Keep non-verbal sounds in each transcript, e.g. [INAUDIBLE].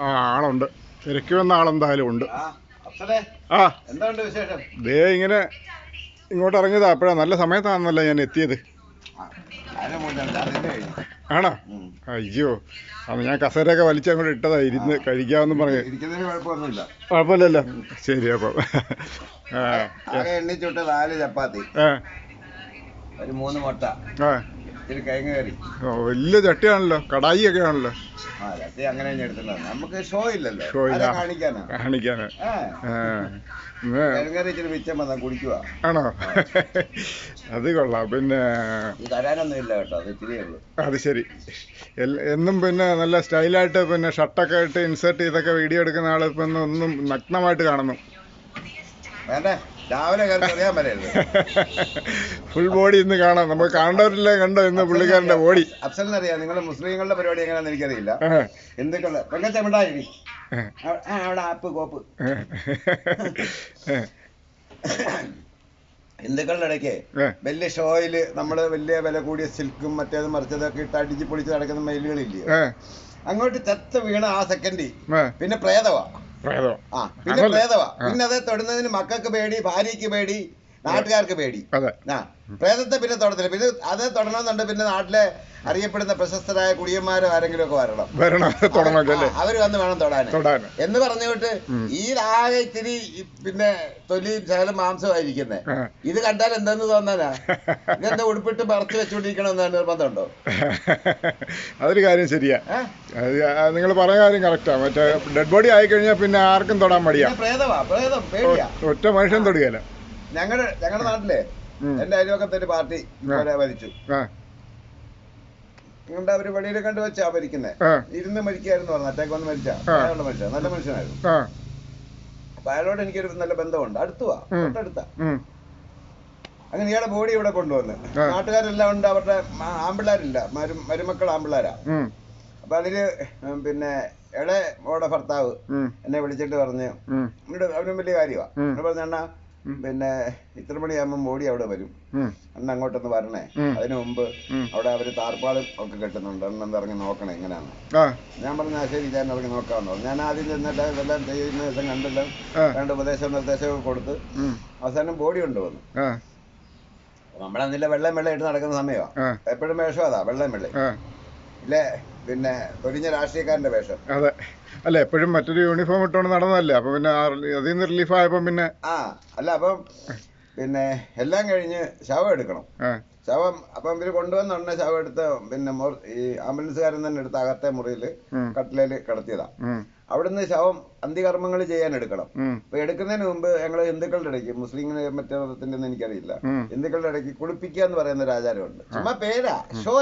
ആ ആളുണ്ട്. തിരക്കി വന്ന ആളെന്തായാലും ഉണ്ട്. ആ ദേ ഇങ്ങനെ ഇങ്ങോട്ട് ഇറങ്ങിയതാ അപ്പോഴാ നല്ല സമയത്താണെന്നല്ല ഞാൻ എത്തിയത്. ആണോ? അയ്യോ അന്ന് ഞാൻ കസേരയൊക്കെ വലിച്ച് അങ്ങോട്ട് ഇട്ടതാ ഇരുന്ന് കഴിക്കാമെന്ന് പറഞ്ഞു. കുഴപ്പമില്ലല്ലോ. ശരി അപ്പം. എണ്ണിച്ചുട്ട് നാല് ചപ്പാത്തി. ഒരു മൂന്ന് മുട്ട. ആ. ഇത്തിരി കിഴങ്ങ് കറി. ഓ, വലിയ ചട്ടിയാണല്ലോ. കടായി ഒക്കെ ആണല്ലോ. ആ ചട്ടി അങ്ങനെ ഞാൻ എടുത്തില്ല നമുക്ക് ഷോ ഇല്ലല്ലോ. ഷോ ഇല്ല. കാണിക്കാനാ. കാണിക്കാന്. ആ. ആ. ഇന്ന് കിഴങ്ങ് കറി ഇച്ചിരി മിച്ചം വന്നാ കുടിക്കുക ആണോ? അത് കൊള്ളാം. പിന്നെ ഈ തരാനൊന്നും ഇല്ല കേട്ടോ. അത് ഉള്ളൂ. അത് ശരി. എന്നും പിന്നെ നല്ല സ്റ്റൈലായിട്ട് പിന്നെ ഷർട്ടൊക്കെ ഇട്ട് ഇൻസേർട്ട് ചെയ്തൊക്കെ വീഡിയോ എടുക്കുന്ന ആൾ ഇപ്പം ഒന്നും നഗ്നമായിട്ട് കാണുന്നു. വേണ്ടേ? രാവിലെ അറിയാൻ വരരുത് ഫുൾ ബോഡി ഇന്ന് കാണാം. നമുക്ക് കാണേണ്ടവരില്ലേ കണ്ടോ ഇന്ന് പുള്ളിക്കാരന്റെ ബോഡി അഫ്സലിനറിയാം നിങ്ങൾ മുസ്ലിങ്ങളുടെ പരിപാടി എങ്ങനെയാണെന്ന് എനിക്കറിയില്ല. എന്തൊക്കെയുള്ള പെങ്കച്ചമിണ്ടായി അവിടെ ആപ്പ് കോപ്പ്. ഹിന്ദുക്കളുടെ ഇടയ്ക്ക്. വലിയ ഷോയിൽ നമ്മൾ വലിയ വില കൂടിയ സിൽക്കും മറ്റേത് മറിച്ചതൊക്കെ ഇട്ട് അടിച്ച് പൊളിച്ച് നടക്കുന്ന മെയിലുകളില്ലേ അങ്ങോട്ട് ചത്ത് വീണ ആ സെക്കൻഡി പിന്നെ പ്രേതവാ. പ്രേതം ആ പിന്നെ. പ്രേതവാ പിന്നെ അതേ തൊടുന്നതിന് മക്കൾക്ക് പേടി ഭാര്യയ്ക്ക് പേടി നാട്ടുകാർക്ക് പേടി. അതെ. ആ പ്രേതത്തെ പിന്നെ തൊടത്തില്ല. പിന്നെ അത് തൊടണമെന്നുണ്ട് പിന്നെ നാട്ടിലെ അറിയപ്പെടുന്ന പ്രശസ്തരായ കുടിയന്മാരോ ആരെങ്കിലും ഒക്കെ വരണം. അവർ വന്ന് വേണം തൊടാൻ എന്ന് പറഞ്ഞുകൊണ്ട്. ഈ ആകെ ഇത്തിരി പിന്നെ തൊലിയും ശകലം മാംസമായിരിക്കുന്നേ. ഇത് കണ്ടാൽ എന്തെന്ന് തോന്നാനാ? ഇതെന്താ ഉടുപ്പിട്ട് മറച്ചു വെച്ചുകൊണ്ടിരിക്കണമെന്ന് നിർബന്ധമുണ്ടോ? അതൊരു കാര്യം ശരിയാ? നിങ്ങൾ പറഞ്ഞ കാര്യം കറക്റ്റാ. മറ്റേ ഡെഡ് ബോഡി ആയി കഴിഞ്ഞാൽ പിന്നെ ആർക്കും തൊടാൻ മടിയാ. പ്രേതമാ പ്രേതം പേടിയാ. ഒറ്റ മനുഷ്യൻ തൊടുകയല്ല. ഞങ്ങളുടെ ഞങ്ങളുടെ നാട്ടിലെ. എന്റെ അയൽവക്കത്തെ ഒരു പാർട്ടി മരിച്ചു ആ. നിങ്ങളുടെ അവർ വെളിയിൽ കണ്ടു വെച്ചാ മരിക്കുന്നേ ആ. ഇരുന്ന് മരിക്കായിരുന്നു പറഞ്ഞു അറ്റാക്ക് വന്ന് മരിച്ച. അയാളുടെ മരിച്ച? നല്ല മനുഷ്യനായിരുന്നു. അപ്പൊ അയാളോട് എനിക്കൊരു നല്ല ബന്ധമുണ്ട്. അടുത്തുവാ. തൊട്ടടുത്താ. അങ്ങനെ ഇയാളെ ബോഡി ഇവിടെ കൊണ്ടുവന്ന്. നാട്ടുകാരെല്ലാം ഉണ്ട്. അവരുടെ ആമ്പിള്ളാരില്ല. മരു- മരുമക്കൾ ആമ്പിള്ളാരാ. അപ്പൊ അതിൽ പിന്നെ എടെ മോടെ ഭർത്താവ് എന്നെ വിളിച്ചിട്ട് പറഞ്ഞു അവനും വലിയ കാര്യമാണ് പറഞ്ഞു അണ്ണാ പിന്നെ ഇത്ര മണിയാകുമ്പോൾ മോഡി അവിടെ വരും. അന്ന് അങ്ങോട്ടൊന്ന് വരണേ. അതിനു മുമ്പ് അവിടെ അവർ താർപ്പാളും ഒക്കെ കെട്ടുന്നുണ്ട്. അന്ന് ഇറങ്ങി നോക്കണേ എങ്ങനെയാണ് ഞാൻ പറഞ്ഞ "ആ, ശരി ഞാൻ ഇറങ്ങി നോക്കാമെന്ന് പറഞ്ഞു. ഞാൻ ആദ്യം ചെന്നിട്ട് ഇതെല്ലാം ചെയ്യുന്ന ദിവസം കണ്ടില്ല. രണ്ട് ഉപദേശം നിർദ്ദേശമൊക്കെ കൊടുത്ത് അവസാനം ബോഡി കൊണ്ടുവന്നു. നമ്മളന്നില്ല വെള്ളം വെള്ളം ഇട്ട് നടക്കുന്ന സമയമാണ് എപ്പോഴും വേഷം അതാ വെള്ളം വെള്ളം. ഇല്ലേ? പിന്നെ തൊരിഞ്ഞ രാഷ്ട്രീയക്കാരന്റെ വേഷം. അതെ. അല്ല എപ്പോഴും മറ്റൊരു യൂണിഫോം ഇട്ടുകൊണ്ട് നടന്നതല്ലേ? അപ്പൊ പിന്നെ അതിൽ നിന്ന് റിലീഫ് ആയപ്പോ പിന്നെ ആ അല്ല അപ്പം പിന്നെ എല്ലാം കഴിഞ്ഞ് ശവം എടുക്കണം. ശവം അപ്പം ഇവർ കൊണ്ടുവന്ന ഉടനെ ശവം എടുത്ത് പിന്നെ ഈ ആംബുലൻസുകാരൻ തന്നെ എടുത്ത് അകത്തെ മുറിയിൽ. കട്ടിലേൽ കിടത്തിയതാ. അവിടുന്ന് ശവം അന്ത്യകർമ്മങ്ങൾ ചെയ്യാൻ എടുക്കണം. അപ്പൊ എടുക്കുന്നതിന് മുമ്പ് ഞങ്ങൾ ഹിന്ദുക്കളുടെ ഇടയ്ക്ക് മുസ്ലിം മറ്റേ മതത്തിന്റെ ഒന്നും എനിക്കറിയില്ല. ഹിന്ദുക്കളുടെ ഇടയ്ക്ക് കുളിപ്പിക്കുക എന്ന് പറയുന്ന ഒരു ആചാരമുണ്ട്. ചുമ്മാ പേരാ ഷോ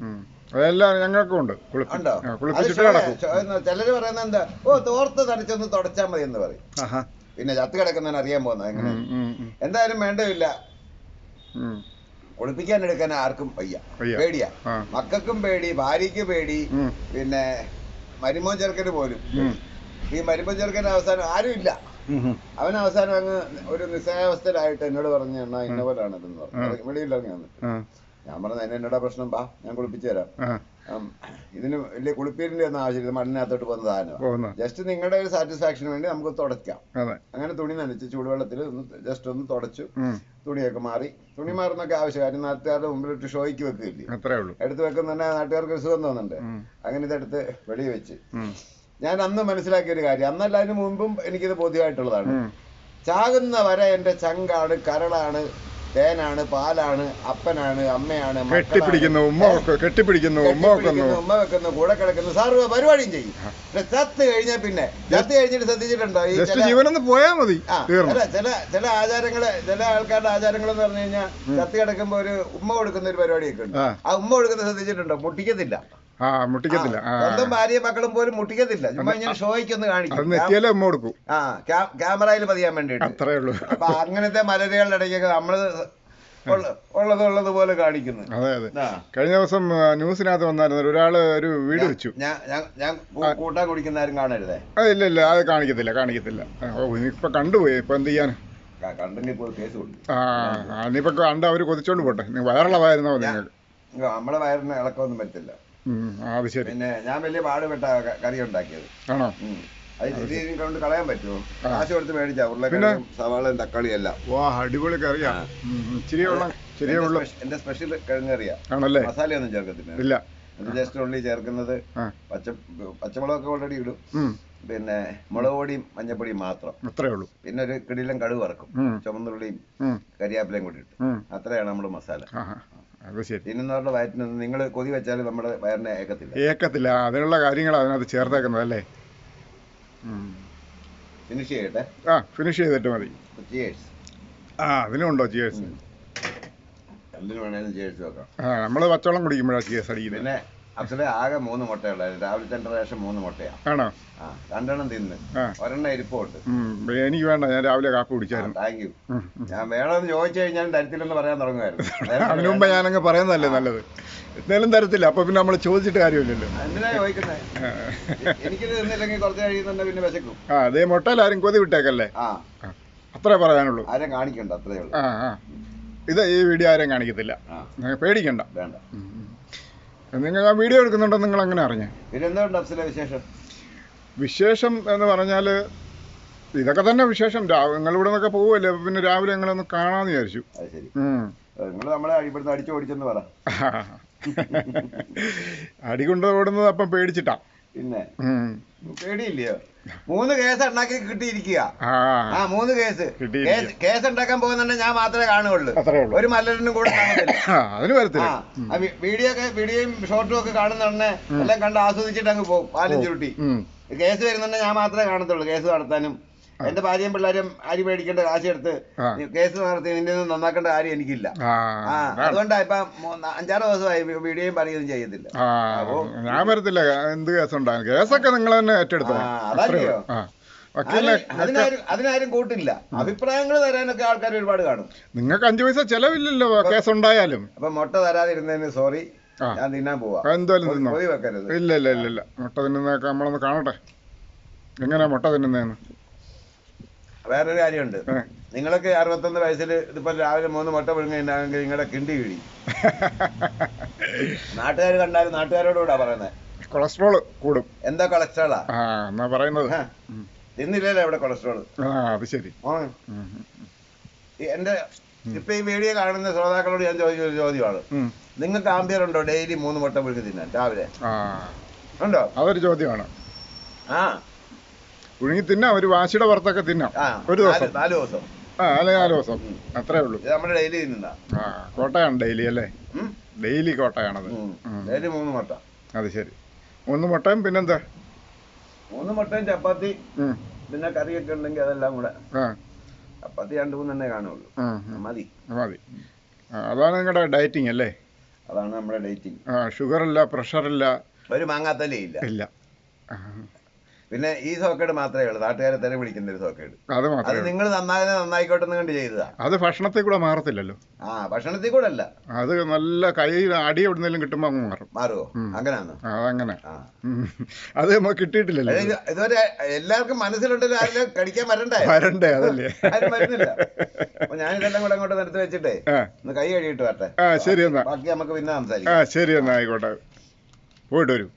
ഉം. അതെല്ലാം ഞങ്ങൾക്കും ഉണ്ട്. കുളിപ്പിച്ചിട്ട് കിടക്കും. ചിലര് പറയുന്നത് എന്താ? ഓ തോർത്ത് തടിച്ചൊന്ന് തുടച്ചാൽ മതി എന്ന് പറയും. പിന്നെ ചത്ത് കിടക്കുന്നവൻ അറിയാൻ പോകുന്നത് എങ്ങനെ? എന്തായാലും വേണ്ടതില്ല. കുളിപ്പിക്കാൻ എടുക്കാൻ ആർക്കും വയ്യ. പേടിയാ. മക്കൾക്കും പേടി ഭാര്യയ്ക്ക് പേടി പിന്നെ മരുമോൻ ചെറുക്കന് പോലും. ഈ മരുമോൻ ചെറുക്കന് അവസാനം ആരും ഇല്ല. അവൻ അവസാനം അങ്ങ് ഒരു നിസ്സഹാവസ്ഥയിലായിട്ട് എന്നോട് പറഞ്ഞു എന്നാ ഇന്ന പോലാണ് വെളിയിൽ ഇറങ്ങി വന്നിട്ട്. ഞാൻ പറഞ്ഞു അതിന് എന്നോടാ പ്രശ്നം? പാ ഞാൻ കുളിപ്പിച്ചു തരാം. ഇതിന് വലിയ കുളിപ്പീരിന്റെ ഒന്നും ആവശ്യമില്ല. മണ്ണിനകത്തോട്ട് പോകുന്ന സാധനമാണ് ജസ്റ്റ് നിങ്ങളുടെ ഒരു സാറ്റിസ്ഫാക്ഷന് വേണ്ടി നമുക്ക് തുടയ്ക്കാം അങ്ങനെ തുണി നനച്ച് ചൂടുവെള്ളത്തിൽ ഒന്ന് ജസ്റ്റ് ഒന്ന് തുടച്ചു. തുണിയൊക്കെ മാറി. തുണി മാറുന്നൊക്കെ ആവശ്യം കാര്യം നാട്ടുകാരുടെ മുമ്പിലിട്ട് ഷോയ്ക്ക് വെക്കില്ലേ എടുത്ത് വെക്കുന്ന തന്നെ നാട്ടുകാർക്ക് ഒരു സുഖം തോന്നുന്നുണ്ട്. അങ്ങനെ ഇതെടുത്ത് വെളി വെച്ച്. ഞാൻ അന്ന് മനസ്സിലാക്കിയ ഒരു കാര്യം. അന്നല്ല അതിന് മുമ്പും എനിക്കിത് ബോധ്യമായിട്ടുള്ളതാണ്. ചാകുന്ന വരെ എന്റെ ചങ്കാണ് കരളാണ് തേനാണ് പാലാണ് അപ്പനാണ് അമ്മയാണ്. കെട്ടിപ്പിടിക്കുന്നു ഉമ്മ കെട്ടിപ്പിടിക്കുന്നു ഉമ്മ വെക്കുന്നു. ഉമ്മ വെക്കുന്നു കൂടെ കിടക്കുന്നു. സാറ് പരിപാടിയും ചെയ്യും. പിന്നെ ചത്ത് കഴിഞ്ഞാൽ പിന്നെ. ചത്ത് കഴിഞ്ഞിട്ട് ശ്രദ്ധിച്ചിട്ടുണ്ടോ? ഈ ചില ജീവനൊന്ന് പോയാ മതി തീർന്നു. ചില ചില ആചാരങ്ങൾ ചില ആൾക്കാരുടെ ആചാരങ്ങൾ എന്ന് പറഞ്ഞു കഴിഞ്ഞാൽ ചത്ത് കിടക്കുമ്പോ ഒരു ഉമ്മ കൊടുക്കുന്ന ഒരു പരിപാടിയൊക്കെ ഉണ്ട്. ആ. ആ ഉമ്മ കൊടുക്കുന്നത് ശ്രദ്ധിച്ചിട്ടുണ്ടോ? മുട്ടിക്കത്തില്ല. ആ മുട്ടിക്കത്തില്ല. സ്വന്തം ഭാര്യ മക്കളും പോലും മുട്ടിക്കത്തില്ല. ചുമ്മാ ഞാൻ ഷോയ്ക്ക് ഒന്ന് കാണിക്കും. കൊടുക്കും. ആ ക്യാമറയിൽ പതിയാൻ വേണ്ടിയിട്ട്. അത്രേ ഉള്ളൂ. അപ്പൊ അങ്ങനത്തെ മലരുകളുടെ ഇടയ്ക്കൊക്കെ നമ്മൾ ഉള്ള- ഉള്ളത് ഉള്ളത് പോലെ കാണിക്കുന്നു. അതെ അതെ. കഴിഞ്ഞ ദിവസം ന്യൂസിനകത്ത് വന്നായിരുന്നു. ഒരാൾ ഒരു വീട് വെച്ചു. ഞാൻ കൂട്ടാൻ കുടിക്കുന്ന ആരും കാണരുതേ? ഇല്ല ഇല്ല. അത് കാണിക്കത്തില്ല കാണിക്കത്തില്ല. ഇപ്പൊ കണ്ടുപോയി. ഇപ്പൊ എന്ത് ചെയ്യാൻ ആ ഇനിയിപ്പൊ കണ്ട അവർ കൊതിച്ചോണ്ട് പോട്ടെ. നീ വയറുള്ളതായിരുന്നോ നിങ്ങൾക്ക്. നമ്മളെ വയറിന് ഇളക്കൊന്നും പറ്റില്ല. അത് ശരി. പിന്നെ ഞാൻ വലിയ പാടുപെട്ട കറി ഉണ്ടാക്കിയത് ആണോ. അത് കൊണ്ട് കളയാൻ പറ്റുമോ. കാശ് കൊടുത്ത് മേടിച്ച ഉരുളക്കിഴങ്ങും സവാളയും തക്കാളിയും എല്ലാം. വാ അടിപൊളി കറിയാ. ഇച്ചിരി ചെറിയ എന്റെ സ്പെഷ്യൽ കിഴങ്ങ് കറിയാ ആണല്ലേ? മസാലയൊന്നും ചേർക്കത്തില്ല. ഇല്ല. അത് ജസ്റ്റ് ഉള്ളി ചേർക്കുന്നത്. പച്ച പച്ചമുളകൊക്കെ ഓൾറെഡി ഇടും. പിന്നെ മുളക് പൊടിയും മഞ്ഞപ്പൊടിയും മാത്രം. അത്രേ ഉള്ളൂ. പിന്നെ ഒരു കിടിലം കടുവ് ഇറക്കും ചുമന്നുള്ളിയും കരിയാപ്പിലയും കൂടി ഇട്ട്. അത്രയാണ് നമ്മുടെ മസാല. അത് ശരി. തിന്നുന്നവരുടെ വയറ്റിന് നിങ്ങൾ കൊതി വെച്ചാൽ നമ്മുടെ വയറിനെ ഏക്കത്തില്ല. ഏക്കത്തില്ല. അതിനുള്ള കാര്യങ്ങൾ അതിനകത്ത് ചേർത്തേക്കുന്നത് അല്ലേ? ഫിനിഷ് ചെയ്യട്ടെ? ആ ഫിനിഷ് ചെയ്തിട്ട് മതി. ചിയേഴ്സ് ആ അതിനുണ്ടോ ചിയേഴ്സ് എന്തിനു വേണേലും ചിയേഴ്സ് വെക്കാം. ആ നമ്മൾ പച്ചവെള്ളം കുടിക്കുമ്പോഴാണ് ചിയേഴ്സ് അടിക്കുന്നത്. പിന്നെ അപ്സലെ ആകെ മൂന്ന് മുട്ടയുള്ളായിരുന്നു. രാവിലെ പ്രാവശ്യം മൂന്ന് മുട്ടയാണ് ആണോ? ആ രണ്ടെണ്ണം തിന്ന്. ഒരെണ്ണം ഇരിപ്പുണ്ട് ഉം, എനിക്ക് വേണ്ട. ഞാൻ രാവിലെ കാപ്പി കുടിച്ചായിരുന്നു. Thank you. ഞാൻ വേണമെന്ന് ചോദിച്ചു കഴിഞ്ഞാൽ തരത്തില്ലെന്ന് പറയാൻ തുടങ്ങുമായിരുന്നു. [LAUGHS] അതിനു മുമ്പ് ഞാനങ്ങ് പറയുന്നതല്ലേ നല്ലത്. എന്തായാലും തരത്തില്ല. അപ്പൊ പിന്നെ നമ്മൾ ചോദിച്ചിട്ട് കാര്യമില്ലല്ലോ. എന്തിനാ ചോദിക്കുന്നത് ആ. എനിക്കിത് തിന്നില്ലെങ്കിൽ കുറച്ച് കഴിയുന്നുണ്ട് പിന്നെ വിശക്കും. ആ അതേ മുട്ടയിൽ ആരും കൊതി വിട്ടേക്കല്ലേ? ആ. അത്രേ പറയാനുള്ളൂ. ആരും കാണിക്കണ്ട അത്രേ ഉള്ളൂ. ആ ആ. ഇത് ഈ വീഡിയോ ആരും കാണിക്കത്തില്ല. പേടിക്കണ്ട. വേണ്ട. നിങ്ങൾ ആ വീഡിയോ എടുക്കുന്നുണ്ടോ നിങ്ങൾ അങ്ങനെ അറിഞ്ഞു? വിശേഷം? വിശേഷം എന്ന് പറഞ്ഞാൽ ഇതൊക്കെ തന്നെ വിശേഷം. ഇവിടെ നിന്നൊക്കെ പോകുമല്ലേ പിന്നെ രാവിലെ നിങ്ങളൊന്ന് കാണാന്ന് വിചാരിച്ചു. നിങ്ങൾ നമ്മളെ ഇവിടുന്ന് അടിച്ചു ഓടിച്ചെന്ന് പറ. [LAUGHS] അടി കൊണ്ട് ഓടുന്നത് അപ്പം പേടിച്ചിട്ടാ. പിന്നെ. പേടിയില്ലയോ? മൂന്ന് കേസ് ഉണ്ടാക്കി കിട്ടിയിരിക്കുക. ആ. മൂന്ന് കേസ്. കേസ് ഉണ്ടാക്കാൻ പോകുന്നുണ്ടെങ്കിൽ ഞാൻ മാത്രമേ കാണുകയുള്ളൂ. ഒരു മല്ലരനും കൂടെ കാണത്തില്ല. വീഡിയോ ഒക്കെ വീഡിയോയും ഷോർട്ടും ഒക്കെ കാണുന്നുണ്ടെ എല്ലാം കണ്ട് ആസ്വദിച്ചിട്ട് അങ്ങ് പോകും. പാലും ചുരുട്ടി കേസ് വരുന്നുണ്ടെങ്കിൽ ഞാൻ മാത്രമേ കാണത്തുള്ളൂ. കേസ് നടത്താനും എന്റെ ഭാര്യയും പിള്ളേരും അരി മേടിക്കേണ്ട കാശ് എടുത്ത് കേസ് നടത്തി നിന്റെ ഒന്നും നന്നാക്കേണ്ട കാര്യം എനിക്കില്ല. ആ. അതുകൊണ്ടാ ഇപ്പൊ അഞ്ചാറ് ദിവസമായി വീഡിയോയും പറയുകയും ചെയ്യത്തില്ല. ഞാൻ വരത്തില്ല. എന്ത് കേസുണ്ടാകും കേസൊക്കെ നിങ്ങൾ തന്നെ ഏറ്റെടുത്തോ? അതല്ലയോ? അതിനാരും കൂട്ടില്ല. അഭിപ്രായങ്ങൾ തരാനൊക്കെ ആൾക്കാർ ഒരുപാട് കാണും. നിങ്ങൾക്ക് അഞ്ചു പൈസ ചെലവില്ലല്ലോ കേസ് ഉണ്ടായാലും അപ്പൊ മുട്ട തരാതിരുന്നതിന് സോറി ഞാൻ തിന്നാൻ പോവാ. എന്തായാലും ഇല്ല ഇല്ല ഇല്ല ഇല്ല. മുട്ട തിന്നുന്ന നമ്മളൊന്ന് കാണട്ടെ. എങ്ങനെയാ മുട്ട തിന്നുന്നതെന്ന്? വേറൊരു കാര്യമുണ്ട്. നിങ്ങളൊക്കെ അറുപത്തൊന്ന് വയസ്സിൽ ഇതിപ്പോ രാവിലെ മൂന്ന് മുട്ട വിഴുങ്ങുന്നുണ്ടെങ്കിൽ നിങ്ങളുടെ കിണ്ടി കിടി. [LAUGHS] നാട്ടുകാർ കണ്ടാലും നാട്ടുകാരോടുകൂടാ പറയുന്നത് കൊളസ്ട്രോൾ കൂടും. എന്താ കൊളസ്ട്രോളാ? എന്നാ പറയുന്നത്. ആ. തിന്നില്ലല്ലോ ഇവിടെ കൊളസ്ട്രോൾ അത് ശരി. എന്റെ ഇപ്പൊ ഈ വീഡിയോ കാണുന്ന ശ്രോതാക്കളോട് ഞാൻ ചോദിച്ച ഒരു ചോദ്യമാണ്. നിങ്ങൾക്ക് ആംബിയർ ഉണ്ടോ? ഡെയിലി മൂന്ന് മുട്ട പുഴുങ്ങി തിന്നാൻ രാവിലെ. ഉണ്ടോ? അതൊരു ചോദ്യമാണ്. ആ. പുഴുങ്ങി തിന്നാം ഒരു വാശിയുടെ പുറത്തൊക്കെ തിന്നാം. ഒരു ദിവസം. നാല് ദിവസം. ആ അല്ലെ നാല് ദിവസം. അത്രേ ഉള്ളൂ. നമ്മുടെ ഡെയിലി തിന്നുന്ന ആ കോട്ടയാണ് ഡെയിലി അല്ലേ? ഡെയിലി കോട്ടയാണത്. ഡെയിലി മൂന്ന് മുട്ട. അത് ശരി. മൂന്ന് മുട്ടയും പിന്നെന്താ? മൂന്ന് മുട്ടയും ചപ്പാത്തി. പിന്നെ കറിയൊക്കെ ഉണ്ടെങ്കിൽ അതെല്ലാം കൂടെ. ചപ്പാത്തി രണ്ട് മൂന്നെണ്ണേ കാണുള്ളൂ. മതി. മതി. അതാണ് നിങ്ങളുടെ ഡയറ്റിംഗ് അല്ലേ? അതാണ് നമ്മുടെ ഡയറ്റിംഗ്. ഷുഗർ ഇല്ല പ്രഷർ ഇല്ല ഒരു മാങ്ങാത്തലേ ഇല്ല. ഇല്ല പിന്നെ ഈ സോക്കേട് മാത്രമേ ഉള്ളൂ. നാട്ടുകാരെ തന്നെ പിടിക്കുന്ന ഒരു സോക്കേട്. അത്. നിങ്ങൾ നന്നാകുന്ന നന്നായിക്കോട്ടെ എന്ന് കണ്ട് ചെയ്തതാ. അത് ഭക്ഷണത്തിൽ കൂടെ മാറത്തില്ലല്ലോ. ആ ഭക്ഷണത്തിൽ കൂടെ അല്ല. അത് നല്ല കൈ അടി എവിടുന്നെങ്കിലും കിട്ടുമ്പോൾ അങ്ങ് മാറും. മാറുമോ അങ്ങനെയാണ് അതങ്ങനെ അത് നമുക്ക് കിട്ടിയിട്ടില്ലല്ലോ. ഇതുവരെ എല്ലാവർക്കും മനസ്സിലുണ്ടല്ലോ ആരെങ്കിലും കടിക്കാൻ വരണ്ടേ? വരണ്ടേ അതല്ലേ? ആരും വരുന്നില്ല. അപ്പൊ ഞാൻ ഇതെല്ലാം കൂടെ അങ്ങോട്ട് നിർത്തി വെച്ചിട്ടേ ഒന്ന് കൈ കഴുകിയിട്ട് വരട്ടെ. ശരി എന്നാ. ബാക്കി നമുക്ക് പിന്നെ സംസാരിക്കാം. ശരി എന്നാ ആയിക്കോട്ടെ. പോയിട്ട് വരും.